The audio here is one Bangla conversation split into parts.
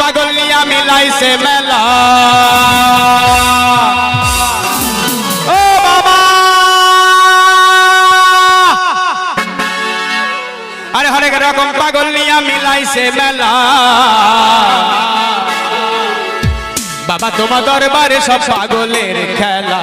পাগল নিয়া মিলাইছে মেলা। আরে হরেক রকম পাগল নিয়া মিলাইছে মেলা। বাবা, তোমার দরবারে সব পাগলের খেলা।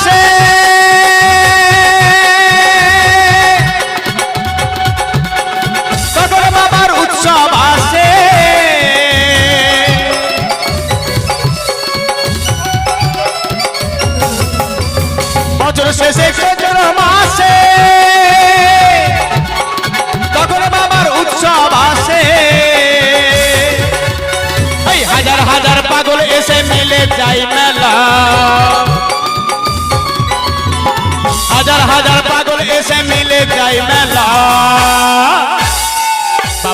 মাসে তখন বাবার উৎসব আসে। বছর শেষে চৈত্র মাসে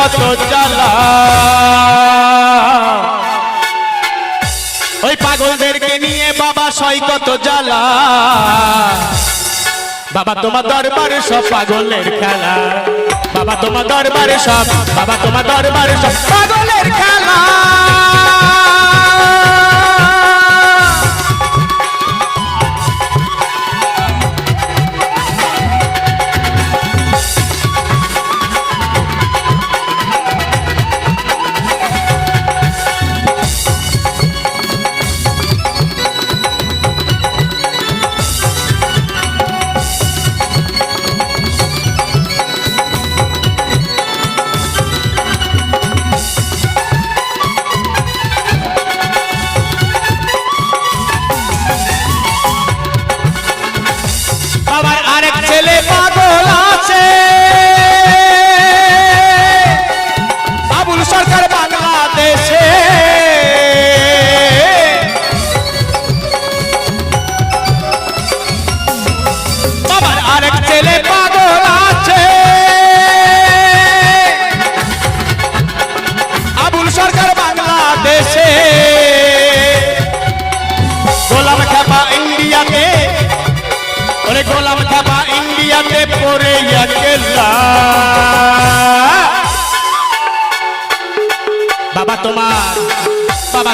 কত জ্বালা। ওই পাগলদেরকে নিয়ে বাবা সই কত জ্বালা। বাবা, তোমার দরবারে সব পাগলের খেলা। বাবা, তোমার দরবারে সব বাবা, তোমার দরবারে সব পাগলের খেলা।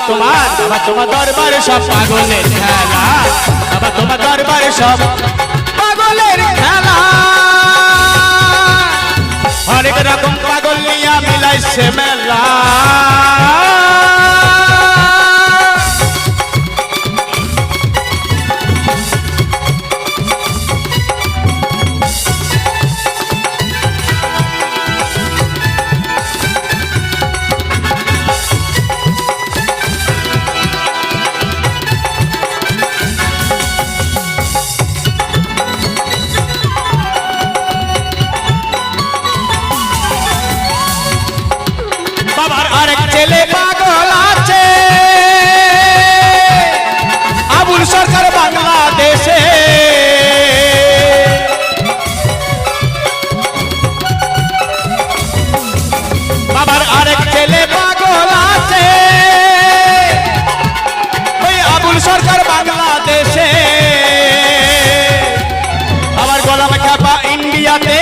তোমার, বাবা, তোমার দরবারে সব পাগলের খেলা। বাবা, তোমার দরবারে সব পাগলের খেলা। অনেক রকম পাগল নিয়ে মিলাইছে মেলা। ছেলে পাগল আছে। আবুল সরকার বাংলাদেশে। বাবার আরেক ছেলে পাগল আছে। ওই আবুল সরকার বাংলাদেশে। আমার গোলাম খাপা ইন্ডিয়াতে।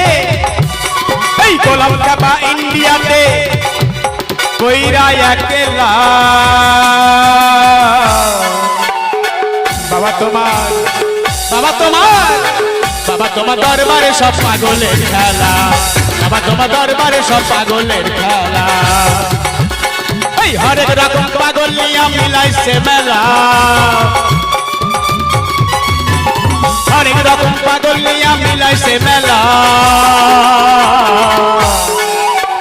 এই গোলাম খাপা ইন্ডিয়াতে। কইরা একলা। বাবা তোমার বাবা তোমার বাবা তোমার দরবারে সব পাগলের খেলা। বাবা তোমার দরবারে সব পাগলের খেলা। এই হরেক রকম পাগল নিয়ে মিলাইছে মেলা। হরেক রকম পাগল নিয়ে মিলাইছে মেলা।